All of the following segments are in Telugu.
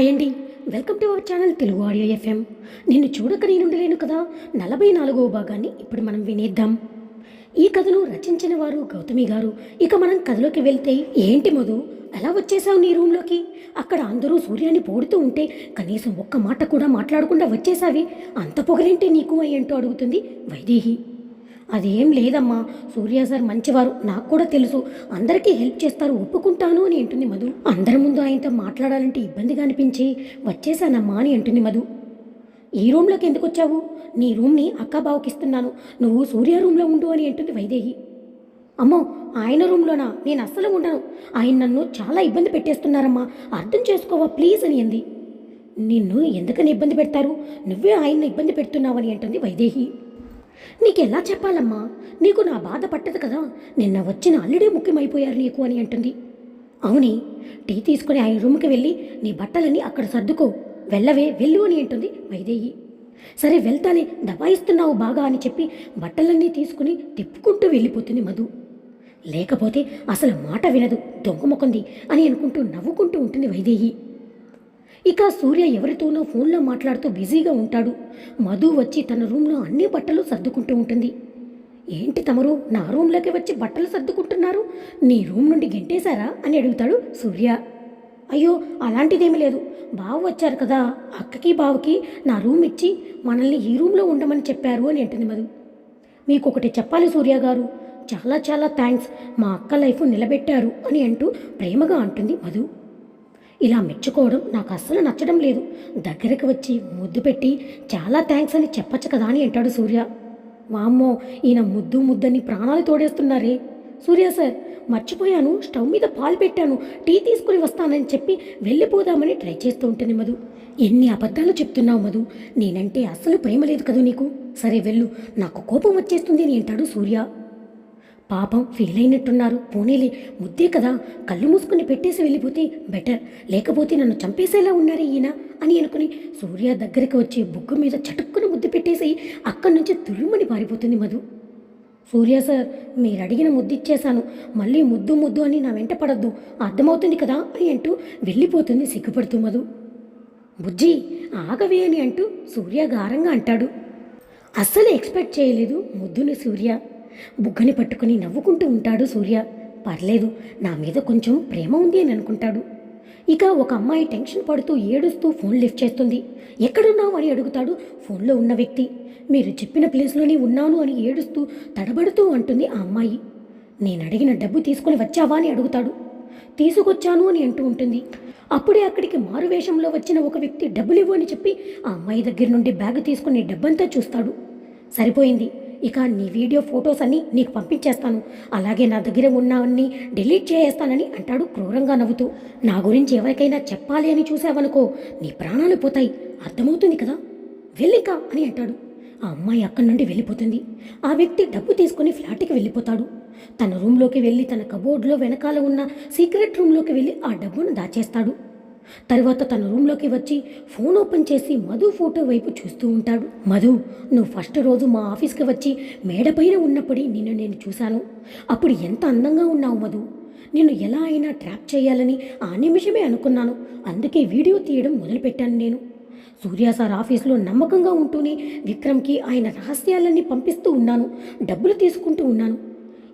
హాయ్ అండి. Welcome to our channel Telugu audio FM. నిన్ను చూడక నేను ఉండలేను కదా? నలభై నాలుగవ భాగాన్ని ఇప్పుడు మనం వినేద్దాం. ఈ కథను రచించిన వారు గౌతమి గారు. ఇక మనం కథలోకి వెళ్తే ఏంటి మధు? ఎలా వచ్చేసావు నీ రూమ్లోకి? అక్కడ అందరూ సూర్యాన్ని పోడుతూ ఉంటే కనీసం ఒక్క మాట కూడా మాట్లాడకుండా వచ్చేసావి అంత పొగరేంటి నీకు అయ్యంటూ అడుగుతుంది వైదేహి. అదేం లేదమ్మా. సూర్య సార్ మంచివారు నాకు కూడా తెలుసు. అందరికీ హెల్ప్ చేస్తారు ఒప్పుకుంటాను అని అంటుంది మధు. అందరి ముందు ఆయనతో మాట్లాడాలంటే ఇబ్బందిగా అనిపించి వచ్చేసానమ్మా అని అంటుంది మధు. ఈ రూమ్లోకి ఎందుకు వచ్చావు? నీ రూమ్ని అక్క బావకి ఇస్తున్నాను. నువ్వు సూర్య రూమ్లో ఉండు అని అంటుంది వైదేహి. అమ్మో ఆయన రూమ్లోనా? నేను అస్సలు ఉండను. ఆయన నన్ను చాలా ఇబ్బంది పెట్టేస్తున్నారమ్మా. అర్థం చేసుకోవా ప్లీజ్ అని అంది. నిన్ను ఎందుకని ఇబ్బంది పెడతారు? నువ్వే ఆయన్ని ఇబ్బంది పెడుతున్నావని అంటుంది వైదేహి. నీకెలా చెప్పాలమ్మా? నీకు నా బాధ పట్టదు కదా? నిన్న వచ్చిన అల్లుడే ముఖ్యమైపోయారు నీకు అని అంటుంది. అవుని టీ తీసుకుని ఆయన రూమ్కి వెళ్ళి నీ బట్టలన్నీ అక్కడ సర్దుకో. వెళ్ళవే వెళ్ళు అని అంటుంది వైదేహి. సరే వెళ్తానే దబాయిస్తున్నావు బాగా అని చెప్పి బట్టలన్నీ తీసుకుని తిప్పుకుంటూ వెళ్ళిపోతుంది మధు. లేకపోతే అసలు మాట వినదు దొంగముఖంది అని అనుకుంటూ నవ్వుకుంటూ ఉంటుంది వైదేహి. ఇక సూర్య ఎవరితోనో ఫోన్లో మాట్లాడుతూ బిజీగా ఉంటాడు. మధు వచ్చి తన రూమ్లో అన్ని బట్టలు సర్దుకుంటూ ఉంటుంది. ఏంటి తమరు నా రూమ్లోకి వచ్చి బట్టలు సర్దుకుంటున్నారు? నీ రూమ్ నుండి గెంటేశారా? అని అడుగుతాడు సూర్య. అయ్యో అలాంటిదేమీ లేదు. బావ వచ్చారు కదా అక్కకి బావకి నా రూమ్ ఇచ్చి మనల్ని ఈ రూమ్లో ఉండమని చెప్పారు అని అంటుంది మధు. మీకు ఒకటి చెప్పాలి సూర్య గారు. చాలా చాలా థ్యాంక్స్ మా అక్క లైఫ్ నిలబెట్టారు అని అంటూ ప్రేమగా అంటుంది మధు. ఇలా మెచ్చుకోవడం నాకు అస్సలు నచ్చడం లేదు. దగ్గరికి వచ్చి ముద్దు పెట్టి చాలా థ్యాంక్స్ అని చెప్పచ్చు కదా అని అంటాడు సూర్య. వామ్మో ఈయన ముద్దు ముద్దని ప్రాణాలు తోడేస్తున్నారే. సూర్య సార్ మర్చిపోయాను. స్టవ్ మీద పాలు పెట్టాను. టీ తీసుకుని వస్తానని చెప్పి వెళ్ళిపోదామని ట్రై చేస్తూ ఉంటుంది మధు ఎన్ని అబద్ధాలు చెప్తున్నావు మధు? నేనంటే అస్సలు ప్రేమ లేదు కదూ నీకు? సరే వెళ్ళు. నాకు కోపం వచ్చేస్తుంది అని అంటాడు సూర్య. పాపం ఫీల్ అయినట్టున్నారు పోనీలే ముద్దే కదా. కళ్ళు మూసుకుని పెట్టేసి వెళ్ళిపోతే బెటర్. లేకపోతే నన్ను చంపేసేలా ఉన్నారే ఈయన అని అనుకుని సూర్య దగ్గరికి వచ్చి బుగ్గు మీద చటుక్కున ముద్దు పెట్టేసి అక్కడి నుంచి తురుమని పారిపోతుంది మధు. సూర్య సార్ మీరు అడిగిన ముద్దు ఇచ్చేశాను. మళ్ళీ ముద్దు ముద్దు అని నా వెంట పడద్దు. అర్థమవుతుంది కదా అని అంటూ వెళ్ళిపోతుంది సిగ్గుపడుతూ మధు. బుజ్జి ఆగవే అని అంటూ సూర్య గారంగా అంటాడు. అస్సలు ఎక్స్పెక్ట్ చేయలేదు ముద్దుని సూర్య. బుగ్గని పట్టుకుని నవ్వుకుంటూ ఉంటాడు సూర్య. పర్లేదు నా మీద కొంచెం ప్రేమ ఉంది అని అనుకుంటాడు. ఇక ఒక అమ్మాయి టెన్షన్ పడుతూ ఏడుస్తూ ఫోన్ లిఫ్ట్ చేస్తుంది. ఎక్కడున్నావు అని అడుగుతాడు ఫోన్లో ఉన్న వ్యక్తి. మీరు చెప్పిన ప్లేస్లోనే ఉన్నాను అని ఏడుస్తూ తడబడుతూ అంటుంది ఆ అమ్మాయి. నేను అడిగిన డబ్బు తీసుకొని వచ్చావా అని అడుగుతాడు. తీసుకొచ్చాను అని అంటూ ఉంటుంది. అప్పుడే అక్కడికి మారువేషంలో వచ్చిన ఒక వ్యక్తి డబ్బులు ఇవ్వు అని చెప్పి ఆ అమ్మాయి దగ్గర నుండి బ్యాగ్ తీసుకుని డబ్బంతా చూస్తాడు. సరిపోయింది. ఇక నీ వీడియో ఫొటోస్ అన్ని నీకు పంపించేస్తాను. అలాగే నా దగ్గర ఉన్నవన్నీ డిలీట్ చేసేస్తానని అంటాడు క్రూరంగా నవ్వుతూ. నా గురించి ఎవరికైనా చెప్పాలి అని చూసావనుకో నీ ప్రాణాలు పోతాయి. అర్థమవుతుంది కదా? వెళ్ళిక అని అంటాడు. ఆ అమ్మాయి అక్కడి నుండి వెళ్ళిపోతుంది. ఆ వ్యక్తి డబ్బు తీసుకుని ఫ్లాట్కి వెళ్ళిపోతాడు. తన రూమ్లోకి వెళ్ళి తన కబోర్డ్లో వెనకాల ఉన్న సీక్రెట్ రూమ్లోకి వెళ్ళి ఆ డబ్బును దాచేస్తాడు. తర్వాత తన రూమ్లోకి వచ్చి ఫోన్ ఓపెన్ చేసి మధు ఫోటో వైపు చూస్తూ ఉంటాడు. మధు నువ్వు ఫస్ట్ రోజు మా ఆఫీస్కి వచ్చి మేడపైన ఉన్నప్పుడు నిన్ను నేను చూశాను. అప్పుడు ఎంత అందంగా ఉన్నావు మధు. నిన్ను ఎలా అయినా ట్రాప్ చేయాలని ఆ నిమిషమే అనుకున్నాను. అందుకే వీడియో తీయడం మొదలుపెట్టాను నేను. సూర్య సార్ ఆఫీస్లో నమ్మకంగా ఉంటూనే విక్రమ్కి ఆయన రహస్యాలన్నీ పంపిస్తూ ఉన్నాను. డబ్బులు తీసుకుంటూ ఉన్నాను.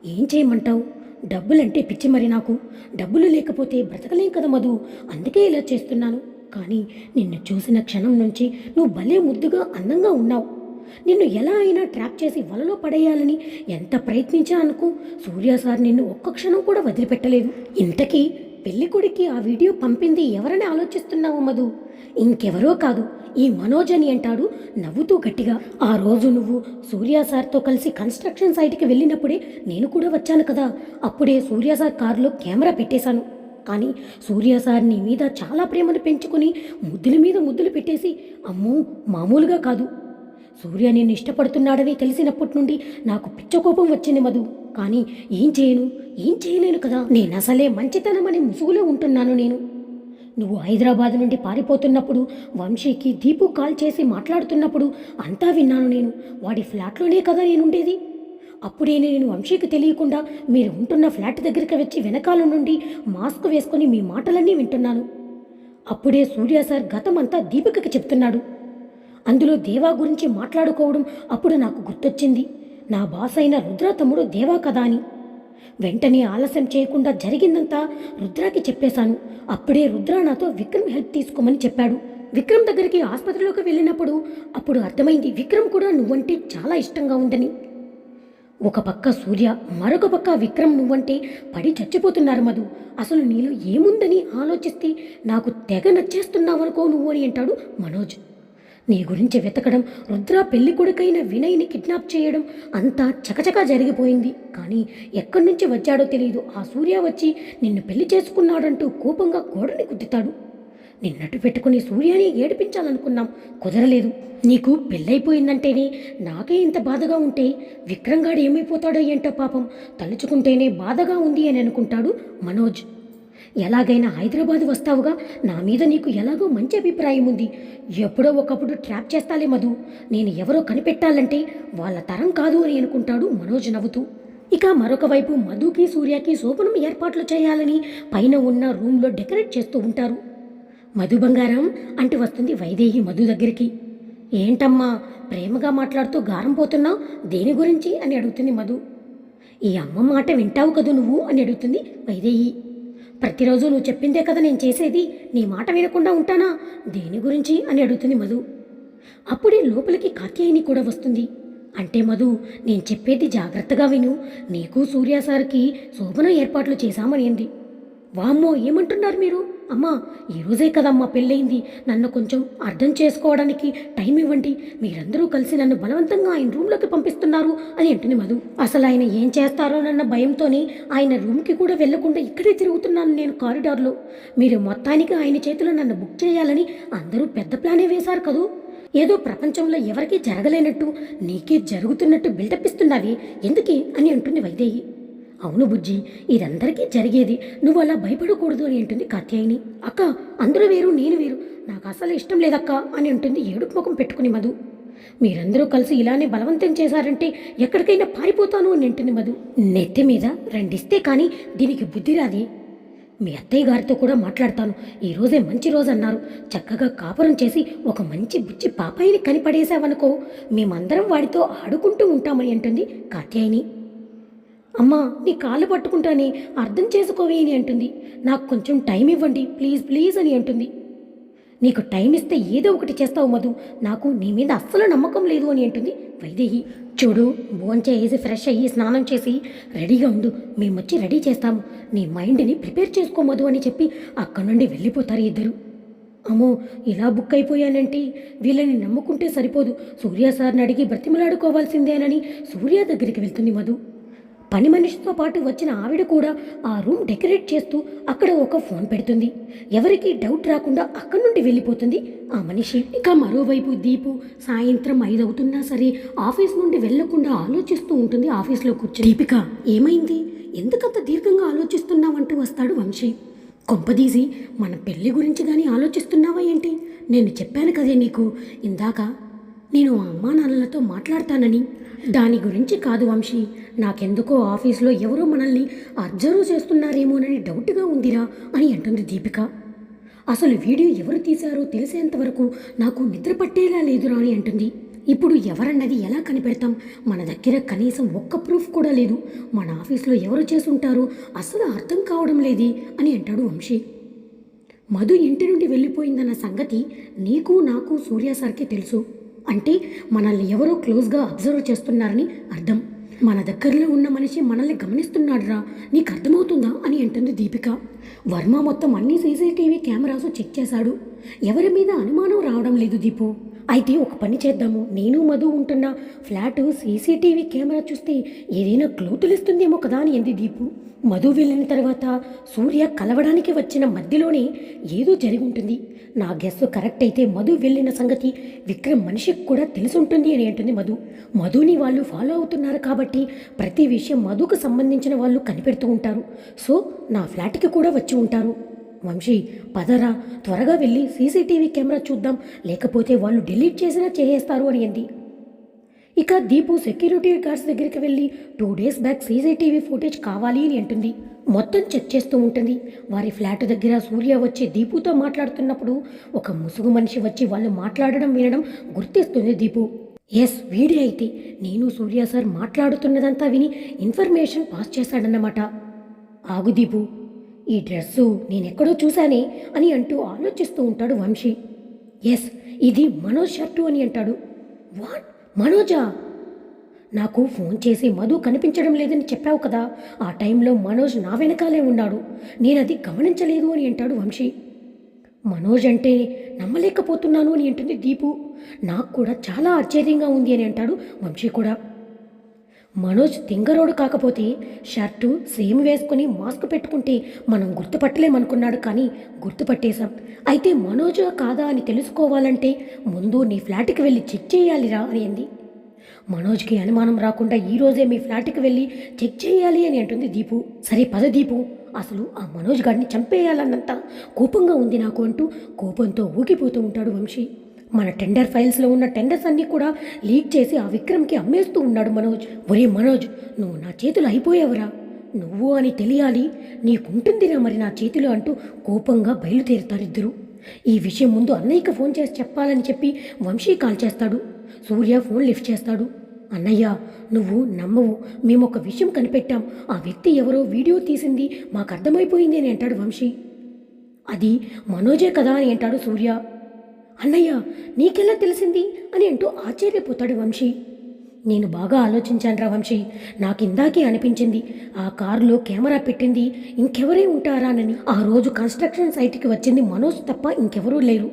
ఏం చేయమంటావు? డబ్బులంటే పిచ్చి మరి నాకు. డబ్బులు లేకపోతే బ్రతకలేం కదా మధు. అందుకే ఇలా చేస్తున్నాను. కానీ నిన్ను చూసిన క్షణం నుంచి నువ్వు భలే ముద్దుగా అందంగా ఉన్నావు. నిన్ను ఎలా అయినా ట్రాప్ చేసి వలలో పడేయాలని ఎంత ప్రయత్నించా అనుకో సూర్య సార్ నిన్ను ఒక్క క్షణం కూడా వదిలిపెట్టలేదు. ఇంతకీ పెళ్ళికొడికి ఆ వీడియో పంపింది ఎవరని ఆలోచిస్తున్నావు మధు? ఇంకెవరో కాదు. ఈ మనోజ్ అని అంటాడు నవ్వుతూ గట్టిగా. ఆ రోజు నువ్వు సూర్య సార్తో కలిసి కన్స్ట్రక్షన్ సైట్కి వెళ్ళినప్పుడే నేను కూడా వచ్చాను కదా. అప్పుడే సూర్య సార్ కారులో కెమెరా పెట్టేశాను. కానీ సూర్య సార్ నీ మీద చాలా ప్రేమను పెంచుకొని ముద్దుల మీద ముద్దులు పెట్టేసి అమ్మో మామూలుగా కాదు. సూర్య నేను ఇష్టపడుతున్నాడని తెలిసినప్పటి నుండి నాకు పిచ్చకోపం వచ్చింది మధు. కానీ ఏం చేయను? ఏం చేయలేను కదా? నేను అసలే మంచితనం అనే ముసుగులో ఉంటున్నాను నేను. నువ్వు హైదరాబాద్ నుండి పారిపోతున్నప్పుడు వంశీకి దీపు కాల్ చేసి మాట్లాడుతున్నప్పుడు అంతా విన్నాను నేను. వాడి ఫ్లాట్లోనే కదా నేనుండేది. అప్పుడే నేను వంశీకి తెలియకుండా మీరు ఉంటున్న ఫ్లాట్ దగ్గరికి వచ్చి వెనకాల నుండి మాస్క్ వేసుకొని మీ మాటలన్నీ వింటున్నాను. అప్పుడే సూర్య సార్ గతమంతా దీపికకి చెప్తున్నాడు. అందులో దేవా గురించి మాట్లాడుకోవడం అప్పుడు నాకు గుర్తొచ్చింది. నా బాస్ అయిన రుద్ర తమ్ముడు దేవా కదా అని వెంటనే ఆలస్యం చేయకుండా జరిగిందంతా రుద్రాకి చెప్పేశాను. అప్పుడే రుద్ర నాతో విక్రమ్ హెల్ప్ తీసుకోమని చెప్పాడు. విక్రమ్ దగ్గరికి ఆసుపత్రిలోకి వెళ్ళినప్పుడు అప్పుడు అర్థమైంది విక్రమ్ కూడా నువ్వంటే చాలా ఇష్టంగా ఉందని. ఒక పక్క సూర్య మరొక పక్క విక్రమ్ నువ్వంటే పడి చచ్చిపోతున్నారు మధు. అసలు నీలో ఏముందని ఆలోచిస్తే నాకు తెగ నచ్చేస్తున్నావనుకో నువ్వు అని అంటాడు మనోజ్. నీ గురించి వెతకడం రుద్ర పెళ్ళి కొడుకైన వినయ్ని కిడ్నాప్ చేయడం అంతా చకచకా జరిగిపోయింది. కానీ ఎక్కడి నుంచి వచ్చాడో తెలియదు ఆ సూర్య వచ్చి నిన్ను పెళ్ళి చేసుకున్నాడంటూ కోపంగా గోడని గుద్దుతాడు. నిన్నట్టు పెట్టుకుని సూర్యాని ఏడిపించాలనుకున్నాం. కుదరలేదు. నీకు పెళ్ళైపోయిందంటేనే నాకే ఇంత బాధగా ఉంటే విక్రంగాడు ఏమైపోతాడో ఏంటో పాపం తలుచుకుంటేనే బాధగా ఉంది అని అనుకుంటాడు మనోజ్. ఎలాగైనా హైదరాబాద్ వస్తావుగా? నా మీద నీకు ఎలాగో మంచి అభిప్రాయం ఉంది. ఎప్పుడో ఒకప్పుడు ట్రాప్ చేస్తాలే మధు. నేను ఎవరో కనిపెట్టాలంటే వాళ్ళ తరం కాదు అని అనుకుంటాడు మనోజ్ నవ్వుతూ. ఇక మరొక వైపు మధుకి సూర్యకి శోభనం ఏర్పాట్లు చేయాలని పైన ఉన్న రూమ్లో డెకరేట్ చేస్తూ ఉంటారు. మధు బంగారం అంటూ వస్తుంది వైదేహి మధు దగ్గరికి. ఏంటమ్మా ప్రేమగా మాట్లాడుతూ గారం పోతున్నావు దేని గురించి? అని అడుగుతుంది మధు. ఈ అమ్మ మాట వింటావు కదూ నువ్వు? అని అడుగుతుంది వైదేహి. ప్రతిరోజు నువ్వు చెప్పిందే కదా నేను చేసేది. నీ మాట వినకుండా ఉంటానా? దేని గురించి? అని అడుగుతుంది మధు. అప్పుడే లోపలికి కాత్యాయిని కూడా వస్తుంది. అంటే మధు నేను చెప్పేది జాగ్రత్తగా విను. నీకు సూర్యాసారికి శోభన ఏర్పాట్లు చేశామని అంది. వామ్మో ఏమంటున్నారు మీరు? అమ్మా ఈరోజే కదమ్మా పెళ్ళయింది. నన్ను కొంచెం అర్థం చేసుకోవడానికి టైం ఇవ్వండి. మీరందరూ కలిసి నన్ను బలవంతంగా ఆయన రూమ్లోకి పంపిస్తున్నారు అని అంటుంది మధు. అసలు ఆయన ఏం చేస్తారోనన్న భయంతోనే ఆయన రూమ్కి కూడా వెళ్ళకుండా ఇక్కడే తిరుగుతున్నాను నేను కారిడార్లో. మీరు మొత్తానికి ఆయన చేతిలో నన్ను బుక్ చేయాలని అందరూ పెద్ద ప్లానే వేశారు కదూ? ఏదో ప్రపంచంలో ఎవరికీ జరగలేనట్టు నీకే జరుగుతున్నట్టు బిల్డప్ ఇస్తున్నావి ఎందుకే అని అంటుంది వైదేహి. అవును బుజ్జి ఇదందరికీ జరిగేది. నువ్వు అలా భయపడకూడదు అని అంటుంది కాత్యాయిని. అక్క అందరూ వేరు నేను వేరు. నాకు అసలు ఇష్టం లేదక్క అని అంటుంది ఏడుపు ముఖం పెట్టుకుని మధు. మీరందరూ కలిసి ఇలానే బలవంతం చేశారంటే ఎక్కడికైనా పారిపోతాను అని అంటుంది మధు. నెత్తి మీద రెండిస్తే కానీ దీనికి బుద్ధి రాదే. మీ అత్తయ్య గారితో కూడా మాట్లాడతాను. ఈ రోజే మంచి రోజు అన్నారు. చక్కగా కాపురం చేసి ఒక మంచి బుచ్చి పాపాయిని కనిపడేశావనుకో మేమందరం వాడితో ఆడుకుంటూ ఉంటామని అంటుంది కాత్యాయిని. అమ్మా నీ కాళ్ళు పట్టుకుంటానే అర్థం చేసుకోవే అని అంటుంది. నాకు కొంచెం టైం ఇవ్వండి ప్లీజ్ ప్లీజ్ అని అంటుంది. నీకు టైం ఇస్తే ఏదో ఒకటి చేస్తావు మధు నాకు నీ మీద అస్సలు నమ్మకం లేదు అని అంటుంది వైదేహి. చూడు భోంచేసి ఫ్రెష్ అయ్యి స్నానం చేసి రెడీగా ఉండు మేము వచ్చి రెడీ చేస్తాము. నీ మైండ్ని ప్రిపేర్ చేసుకో మధు అని చెప్పి అక్కడి నుండి వెళ్ళిపోతారు ఇద్దరు. అమ్మో ఇలా బుక్ అయిపోయానంటే వీళ్ళని నమ్ముకుంటే సరిపోదు. సూర్య సార్ని అడిగి బ్రతిమలాడుకోవాల్సిందేనని సూర్య దగ్గరికి వెళ్తుంది మధు. పని మనిషితో పాటు వచ్చిన ఆవిడ కూడా ఆ రూమ్ డెకరేట్ చేస్తూ అక్కడ ఒక ఫోన్ పెడుతుంది. ఎవరికి డౌట్ రాకుండా అక్కడి నుండి వెళ్ళిపోతుంది ఆ మనిషి. ఇక మరోవైపు దీపు సాయంత్రం ఐదవుతున్నా సరే ఆఫీస్ నుండి వెళ్ళకుండా ఆలోచిస్తూ ఉంటుంది ఆఫీస్లో కూర్చొని. దీపిక ఏమైంది? ఎందుకంత దీర్ఘంగా ఆలోచిస్తున్నావంటూ వస్తాడు వంశీ. కొంపదీసి మన పెళ్ళి గురించి కానీ ఆలోచిస్తున్నావా ఏంటి? నేను చెప్పాను కదే నీకు. ఇందాక నేను ఆ అమ్మా నాన్నలతో మాట్లాడతానని. దాని గురించి కాదు వంశీ. నాకెందుకో ఆఫీస్లో ఎవరో మనల్ని అబ్జర్వ్ చేస్తున్నారేమోనని డౌట్గా ఉందిరా అని అంటుంది దీపిక. అసలు వీడియో ఎవరు తీశారో తెలిసేంతవరకు నాకు నిద్ర పట్టేలా లేదురా అని అంటుంది. ఇప్పుడు ఎవరన్నది ఎలా కనిపెడతాం? మన దగ్గర కనీసం ఒక్క ప్రూఫ్ కూడా లేదు. మన ఆఫీస్లో ఎవరు చేసుంటారో అసలు అర్థం కావడం లేదే అని అంటాడు వంశీ. మధు ఇంటి నుండి వెళ్ళిపోయిందన్న సంగతి నీకు నాకు సూర్య సార్కి తెలుసు. అంటే మనల్ని ఎవరో క్లోజ్గా అబ్జర్వ్ చేస్తున్నారని అర్థం. మన దగ్గరలో ఉన్న మనిషి మనల్ని గమనిస్తున్నాడురా. నీకు అర్థమవుతుందా అని అంటుంది దీపిక. వర్మ మొత్తం అన్ని సీసీటీవీ కెమెరాస్ చెక్ చేశాడు. ఎవరి మీద అనుమానం రావడం లేదు దీపు. అయితే ఒక పని చేద్దాము. నేను మధు ఉంటున్న. ఫ్లాట్ సీసీటీవీ కెమెరా చూస్తే ఏదైనా క్లూ తెలుస్తుందేమో కదా అని ఎంది దీపు. మధు వెళ్ళిన తర్వాత సూర్య కలవడానికి వచ్చిన మధ్యలోనే ఏదో జరిగి ఉంటుంది. నా గెస్ కరెక్ట్ అయితే మధు వెళ్ళిన సంగతి విక్రమ్ మనిషికి కూడా తెలిసి ఉంటుంది అని అంటుంది మధు. మధుని వాళ్ళు ఫాలో అవుతున్నారు కాబట్టి ప్రతి విషయం మధుకు సంబంధించిన వాళ్ళు కనిపెడుతూ ఉంటారు. సో నా ఫ్లాట్కి కూడా వచ్చి ఉంటారు. వంశీ పదరా త్వరగా వెళ్ళి సీసీటీవీ కెమెరా చూద్దాం. లేకపోతే వాళ్ళు డిలీట్ చేసినా చేసేస్తారు అని అంది. ఇక దీపు సెక్యూరిటీ గార్డ్స్ దగ్గరికి వెళ్ళి two days back CCTV footage కావాలి అని అంటుంది. మొత్తం చెక్ చేస్తూ ఉంటుంది. వారి ఫ్లాట్ దగ్గర సూర్య వచ్చి దీపుతో మాట్లాడుతున్నప్పుడు ఒక ముసుగు మనిషి వచ్చి వాళ్ళు మాట్లాడడం వినడం గుర్తిస్తుంది దీపు. ఎస్ వీడే అయితే. నేను సూర్య సార్ మాట్లాడుతున్నదంతా విని ఇన్ఫర్మేషన్ పాస్ చేశాడన్నమాట. ఆగు దీపు. ఈ డ్రెస్సు నేనెక్కడో చూశానే అని అంటూ ఆలోచిస్తూ ఉంటాడు వంశీ. ఎస్ ఇది మనోజ్ షర్టు అని అంటాడు. వాట్? మనోజా? నాకు ఫోన్ చేసి మధు కనిపించడం లేదని చెప్పావు కదా. ఆ టైంలో మనోజ్ నా వెనకాలే ఉన్నాడు. నేనది గమనించలేదు అని అంటాడు వంశీ. మనోజ్ అంటే నమ్మలేకపోతున్నాను అని అంటుంది దీపు. నాకు కూడా చాలా ఆశ్చర్యంగా ఉంది అని అంటాడు వంశీ కూడా. మనోజ్ తింగరోడు కాకపోతే షర్టు సేమ్ వేసుకుని మాస్క్ పెట్టుకుంటే మనం గుర్తుపట్టలేమనుకున్నాడు కానీ గుర్తుపట్టేశాం. అయితే మనోజా కాదా అని తెలుసుకోవాలంటే ముందు నీ ఫ్లాట్కి వెళ్ళి చెక్ చేయాలిరా అని మనోజ్కి అనుమానం రాకుండా ఈరోజే మీ ఫ్లాట్కి వెళ్ళి చెక్ చేయాలి అని అంటుంది దీపు. సరే పద దీపు. అసలు ఆ మనోజ్ గారిని చంపేయాలన్నంత కోపంగా ఉంది నాకు అంటూ కోపంతో ఊగిపోతూ ఉంటాడు వంశీ. మన టెండర్ ఫైల్స్లో ఉన్న టెండర్స్ అన్నీ కూడా లీక్ చేసి ఆ విక్రమ్కి అమ్మేస్తూ ఉన్నాడు మనోజ్. ఒరే మనోజ్ నువ్వు నా చేతులు అయిపోయావురా. నువ్వు అని తెలియాలి నీకుంటుందిరా మరి నా చేతిలో అంటూ కోపంగా బయలుదేరుతారిద్దరు ఈ విషయం ముందు అన్నయ్యకి ఫోన్ చేసి చెప్పాలని చెప్పి వంశీ కాల్ చేస్తాడు. సూర్య ఫోన్ లిఫ్ట్ చేస్తాడు. అన్నయ్య నువ్వు నమ్మవు. మేము ఒక విషయం కనిపెట్టాం. ఆ వ్యక్తి ఎవరో వీడియో తీసింది మాకు అర్థమైపోయింది అని అంటాడు వంశీ. అది మనోజే కదా అని అంటాడు సూర్య. అన్నయ్య నీకెలా తెలిసింది? అని అంటూ ఆశ్చర్యపోతాడు వంశీ. నేను బాగా ఆలోచించానురా వంశీ. నాకు ఇందాకే అనిపించింది. ఆ కారులో కెమెరా పెట్టింది. ఇంకెవరే ఉంటారానని. ఆ రోజు కన్స్ట్రక్షన్ సైట్కి వచ్చింది మనోజ్ తప్ప ఇంకెవరూ లేరు.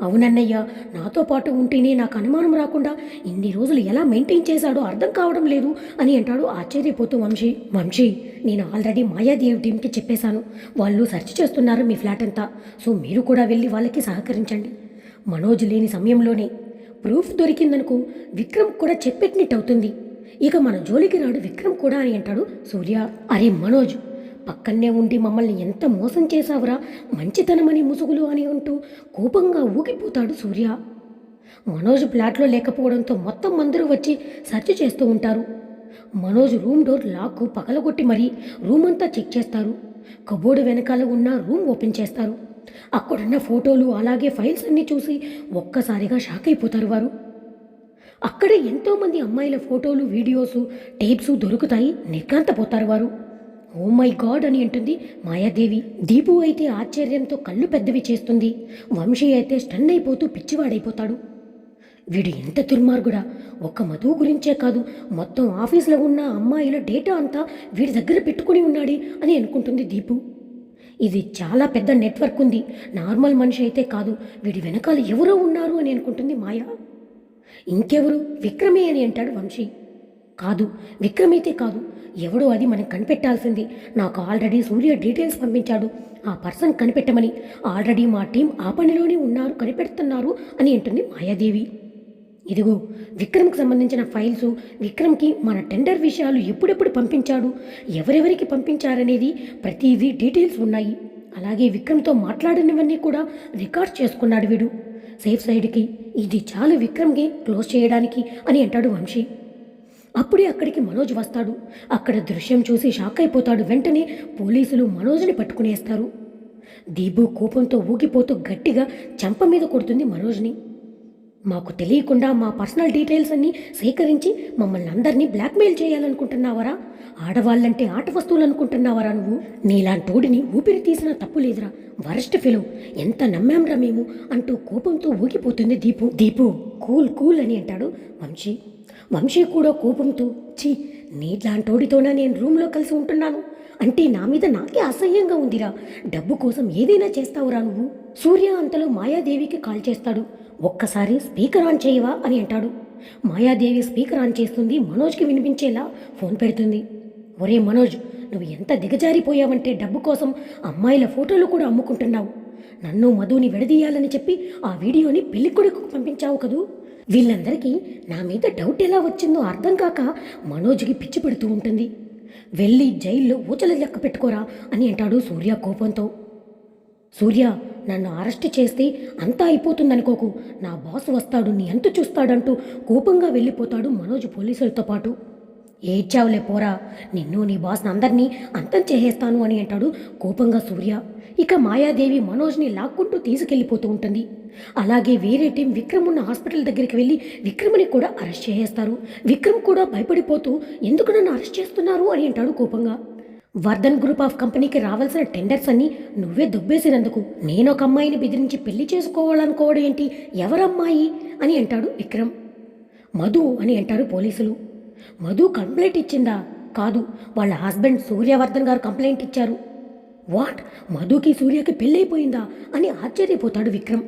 అవునన్నయ్య నాతో పాటు ఉంటేనే నాకు అనుమానం రాకుండా ఇన్ని రోజులు ఎలా మెయింటైన్ చేశాడో అర్థం కావడం లేదు అని అంటాడు ఆశ్చర్యపోతూ వంశీ. వంశీ నేను ఆల్రెడీ మాయాదేవి టీంకి చెప్పేశాను. వాళ్ళు సెర్చ్ చేస్తున్నారు మీ ఫ్లాట్ అంతా. సో మీరు కూడా వెళ్ళి వాళ్ళకి సహకరించండి. మనోజ్ లేని సమయంలోనే ప్రూఫ్ దొరికిందనుకో విక్రమ్ కూడా చెప్పెట్టినట్టు అవుతుంది ఇక మన జోలికి రాడు విక్రమ్ కూడా అని అంటాడు సూర్య. అరే మనోజ్ పక్కనే ఉండి మమ్మల్ని ఎంత మోసం చేశావురా? మంచితనమని ముసుగులు అని అంటూ కోపంగా ఊగిపోతాడు సూర్య. మనోజ్ ఫ్లాట్లో లేకపోవడంతో మొత్తం అందరూ వచ్చి సెర్చ్ చేస్తూ ఉంటారు. మనోజ్ రూమ్ డోర్ లాక్ పగలగొట్టి మరీ రూమ్ అంతా చెక్ చేస్తారు. కబోర్డు వెనకాల ఉన్న రూమ్ ఓపెన్ చేస్తారు. అక్కడున్న ఫోటోలు అలాగే ఫైల్స్ అన్నీ చూసి ఒక్కసారిగా షాక్ అయిపోతారు వారు. అక్కడ ఎంతోమంది అమ్మాయిల ఫోటోలు వీడియోస్ టేప్స్ దొరుకుతాయి నిర్ఘాంతపోతారు వారు. ఓ మై గాడ్ అని అంటుంది మాయాదేవి. దీపు అయితే ఆశ్చర్యంతో కళ్ళు పెద్దవి చేస్తుంది. వంశీ అయితే స్టన్ అయిపోతూ పిచ్చివాడైపోతాడు. వీడు ఎంత దుర్మార్గుడా? ఒక్క మధువు గురించే కాదు. మొత్తం ఆఫీస్లో ఉన్న అమ్మాయిల డేటా అంతా వీడి దగ్గర పెట్టుకుని ఉన్నాడే అని అనుకుంటుంది దీపు. ఇది చాలా పెద్ద నెట్వర్క్ ఉంది. నార్మల్ మనిషి అయితే కాదు. వీడి వెనకాల ఎవరో ఉన్నారు అని అనుకుంటుంది మాయా. ఇంకెవరు? విక్రమే అని అంటాడు వంశీ. కాదు విక్రమైతే కాదు. ఎవడో అది మనం కనిపెట్టాల్సింది. నాకు ఆల్రెడీ సూర్య డీటెయిల్స్ పంపించాడు. ఆ పర్సన్ కనిపెట్టమని. ఆల్రెడీ మా టీం ఆ పనిలోనే ఉన్నారు కనిపెడుతున్నారు అని అంటుంది మాయాదేవి. ఇదిగో విక్రమ్కి సంబంధించిన ఫైల్స్ విక్రమ్కి మన టెండర్ విషయాలు ఎప్పుడెప్పుడు పంపించాడు ఎవరెవరికి పంపించారనేది ప్రతిదీ డీటెయిల్స్ ఉన్నాయి. అలాగే విక్రమ్తో మాట్లాడినవన్నీ కూడా రికార్డ్ చేసుకున్నాడు వీడు. సేఫ్ సైడ్కి ఇది చాలు విక్రమ్కి క్లోజ్ చేయడానికి అని అంటాడు వంశీ. అప్పుడే అక్కడికి మనోజ్ వస్తాడు. అక్కడ దృశ్యం చూసి షాక్ అయిపోతాడు. వెంటనే పోలీసులు మనోజ్ని పట్టుకునేస్తారు. దీపు కోపంతో ఊగిపోతూ గట్టిగా చెంప మీద కొడుతుంది మనోజ్ని. మాకు తెలియకుండా మా పర్సనల్ డీటెయిల్స్ అన్నీ సేకరించి మమ్మల్ని అందరినీ బ్లాక్మెయిల్ చేయాలనుకుంటున్నావరా? ఆడవాళ్ళంటే ఆట వస్తువులు అనుకుంటున్నావరా నువ్వు నీలాంటోడిని ఊపిరి తీసినా తప్పు లేదురా. Worst fellow. ఎంత నమ్మాంరా మేము? అంటూ కోపంతో ఊగిపోతుంది దీపు. దీపు కూల్ కూల్ అని అంటాడు వంశీ. వంశీ కూడా కోపంతో ఛీ నీలాంటోడితోనా నేను రూమ్లో కలిసి ఉంటున్నాను. అంటే నా మీద నాకే అసహ్యంగా ఉందిరా. డబ్బు కోసం ఏదైనా చేస్తావురా నువ్వు? సూర్య అంతలో మాయాదేవికి కాల్ చేస్తాడు. ఒక్కసారి స్పీకర్ ఆన్ చేయవా అని అంటాడు. మాయాదేవి స్పీకర్ ఆన్ చేస్తుంది మనోజ్కి వినిపించేలా ఫోన్ పెడుతుంది. ఒరే మనోజ్ నువ్వు ఎంత దిగజారిపోయావంటే డబ్బు కోసం అమ్మాయిల ఫోటోలు కూడా అమ్ముకుంటున్నావు. నన్ను మధుని విడదీయాలని చెప్పి ఆ వీడియోని పెళ్ళికొడుకు పంపించావు కదూ? వీళ్ళందరికీ నా మీద డౌట్ ఎలా వచ్చిందో అర్థం కాక మనోజ్కి పిచ్చి పెడుతూ ఉంటుంది. వెళ్ళి జైల్లో ఊచలు లెక్క పెట్టుకోరా అని అంటాడు సూర్య కోపంతో. సూర్య నన్ను అరెస్ట్ చేస్తే అంతా అయిపోతుందనుకోకు. నా బాస్ వస్తాడు నీ ఎంత చూస్తాడంటూ కోపంగా వెళ్ళిపోతాడు మనోజ్ పోలీసులతో పాటు. ఏడ్చావులే పోరా నిన్ను నీ బాస్ని అందరినీ అంతం చేసేస్తాను అని అంటాడు కోపంగా సూర్య. ఇక మాయాదేవి మనోజ్ని లాక్కుంటూ తీసుకెళ్ళిపోతూ ఉంటుంది. అలాగే వేరే టీం విక్రమ్ ఉన్న హాస్పిటల్ దగ్గరికి వెళ్ళి విక్రమ్ని కూడా అరెస్ట్ చేసేస్తారు. విక్రమ్ కూడా భయపడిపోతూ ఎందుకు నన్ను అరెస్ట్ చేస్తున్నారు? అని అంటాడు కోపంగా. వర్ధన్ గ్రూప్ ఆఫ్ కంపెనీకి రావాల్సిన టెండర్స్ అన్ని నువ్వే దుబ్బేసినందుకు నేను ఒక అమ్మాయిని బెదిరించి పెళ్ళి చేసుకోవాలనుకోవడం ఏంటి? ఎవరమ్మాయి? అని అంటాడు విక్రమ్. మధు అని అంటారు పోలీసులు. మధు కంప్లైంట్ ఇచ్చిందా? కాదు వాళ్ళ హస్బెండ్ సూర్యవర్ధన్ గారు కంప్లైంట్ ఇచ్చారు. వాట్? మధుకి సూర్యకి పెళ్ళైపోయిందా? అని ఆశ్చర్యపోతాడు విక్రమ్.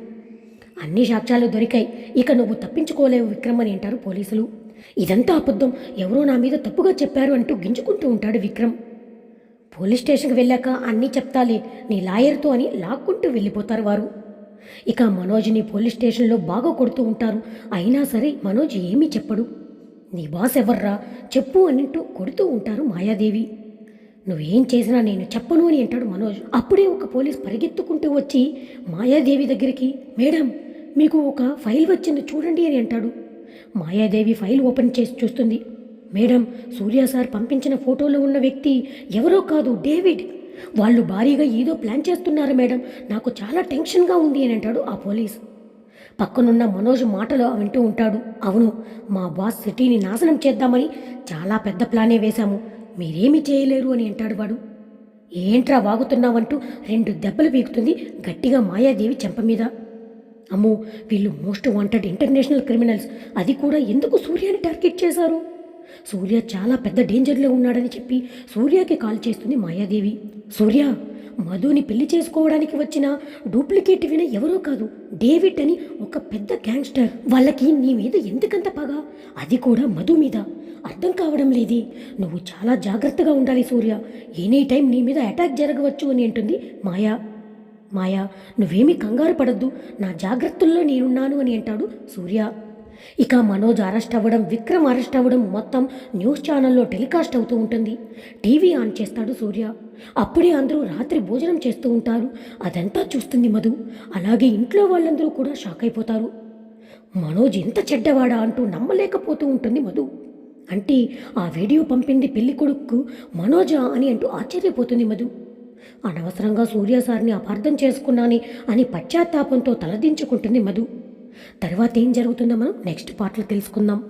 అన్ని సాక్ష్యాలు దొరికాయి. ఇక నువ్వు తప్పించుకోలేవు విక్రమ్ అని అంటారు పోలీసులు. ఇదంతా అబద్ధం. ఎవరో నా మీద తప్పుగా చెప్పారు అంటూ గింజుకుంటూ ఉంటాడు విక్రమ్. పోలీస్ స్టేషన్కి వెళ్ళాక అన్నీ చెప్తాలే నీ లాయర్తో అని లాక్కుంటూ వెళ్ళిపోతారు వారు. ఇక మనోజ్ని పోలీస్ స్టేషన్లో బాగా కొడుతూ ఉంటారు. అయినా సరే మనోజ్ ఏమీ చెప్పడు. నీ బాస్ ఎవర్రా? చెప్పు అనింటూ కొడుతూ ఉంటారు మాయాదేవి. నువ్వేం చేసినా నేను చెప్పను అని అంటాడు మనోజ్. అప్పుడే ఒక పోలీస్ పరిగెత్తుకుంటూ వచ్చి మాయాదేవి దగ్గరికి మేడం మీకు ఒక ఫైల్ వచ్చింది చూడండి అని అంటాడు. మాయాదేవి ఫైల్ ఓపెన్ చేసి చూస్తుంది. మేడం సూర్య సార్ పంపించిన ఫోటోలో ఉన్న వ్యక్తి ఎవరో కాదు డేవిడ్. వాళ్ళు భారీగా ఏదో ప్లాన్ చేస్తున్నారు మేడం. నాకు చాలా టెన్షన్గా ఉంది అని అంటాడు ఆ పోలీస్. పక్కనున్న మనోజ్ మాటలు వింటూ ఉంటాడు. అవును మా బాస్ సిటీని నాశనం చేద్దామని చాలా పెద్ద ప్లానే వేశాము. మీరేమీ చేయలేరు అని అంటాడు వాడు. ఏంట్రా వాగుతున్నావంటూ రెండు దెబ్బలు పీకుతుంది గట్టిగా మాయాదేవి చెంప మీద. అమ్మో వీళ్ళు మోస్ట్ వాంటెడ్ ఇంటర్నేషనల్ క్రిమినల్స్. అది కూడా ఎందుకు సూర్యాన్ని టార్గెట్ చేశారు? సూర్య చాలా పెద్ద డేంజర్లో ఉన్నాడని చెప్పి సూర్యకి కాల్ చేస్తుంది మాయాదేవి. సూర్య మధుని పెళ్ళి చేసుకోవడానికి వచ్చిన డూప్లికేట్ విన ఎవరో కాదు డేవిడ్ అని ఒక పెద్ద గ్యాంగ్స్టర్ వాళ్ళకి నీ మీద ఎందుకంత పగ? అది కూడా మధు మీద. అర్థం కావడం లేదు. నువ్వు చాలా జాగ్రత్తగా ఉండాలి సూర్య. ఎనీ టైం నీ మీద అటాక్ జరగవచ్చు అని అంటుంది మాయా. మాయా నువ్వేమీ కంగారు పడద్దు. నా జాగ్రత్తల్లో నేనున్నాను అని అంటాడు సూర్య. ఇక మనోజ్ అరెస్ట్ అవ్వడం విక్రమ్ అరెస్ట్ అవ్వడం మొత్తం న్యూస్ ఛానల్లో టెలికాస్ట్ అవుతూ ఉంటుంది. టీవీ ఆన్ చేస్తాడు సూర్య. అప్పుడే అందరూ రాత్రి భోజనం చేస్తూ ఉంటారు. అదంతా చూస్తుంది మధు. అలాగే ఇంట్లో వాళ్ళందరూ కూడా షాక్ అయిపోతారు. మనోజ్ ఎంత చెడ్డవాడా అంటూ నమ్మలేకపోతూ ఉంటుంది మధు. అంటే ఆ వీడియో పంపింది పెళ్ళి కొడుకు మనోజా అని అంటూ ఆశ్చర్యపోతుంది మధు. అనవసరంగా సూర్య సార్ని అపార్థం చేసుకున్నాని అని పశ్చాత్తాపంతో తలదించుకుంటుంది మధు. తర్వాత ఏం జరుగుతుందో మనం నెక్స్ట్ పార్ట్లో తెలుసుకుందాం.